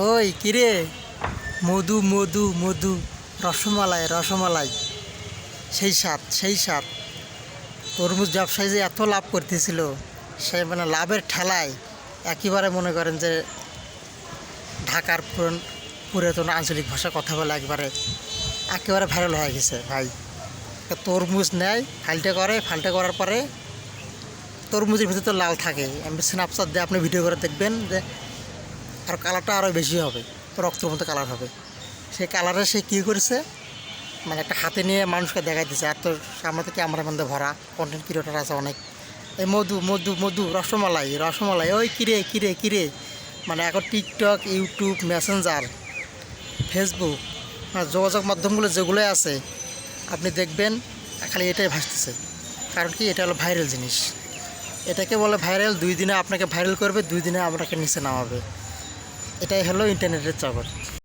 ওই কিরে মধু মধু মধু। রসমালাই রসমালাই। সেই স্বাদ সেই স্বাদ। তরমুজ ব্যবসায়ী যে এত লাভ করতেছিল, সে মানে লাভের ঠেলায় একেবারে মনে করেন যে ঢাকার পুরাতন আঞ্চলিক ভাষা কথা বলে একবারে একেবারে ভাইরাল হয়ে গেছে, ভাই। তরমুজ নেয়, ফাইলটা করে, ফাইলটা করার পরে তরমুজের ভিতরে তো লাল থাকে। আমি স্ন্যাপচাট দিয়ে আপনি ভিডিও করে দেখবেন যে আর কালারটা আরও বেশি হবে রক্তের মতো কালার হবে। সেই কালারে সে কী করেছে? মানে একটা হাতে নিয়ে মানুষকে দেখাইতেছে, আর তোর সামনে থেকে আমরা মধ্যে ভরা কন্টেন্ট ক্রিয়েটার আছে অনেক। এই মধু মধু মধু, রসমালাই রসমালাই, ওই কিরে কিরে কিরে? মানে এখন টিকটক ইউটিউব মেসেঞ্জার ফেসবুক মানে যোগাযোগ মাধ্যমগুলো যেগুলোই আছে, আপনি দেখবেন, খালি এটাই ভাসতেছে। কারণ কি, এটা হলো ভাইরাল জিনিস। এটাকে বলে ভাইরাল দুই দিনে আপনাকে ভাইরাল করবে, দুই দিনে আপনাকে নিচে নামাবে। এটাই হলো ইন্টারনেটের জগৎ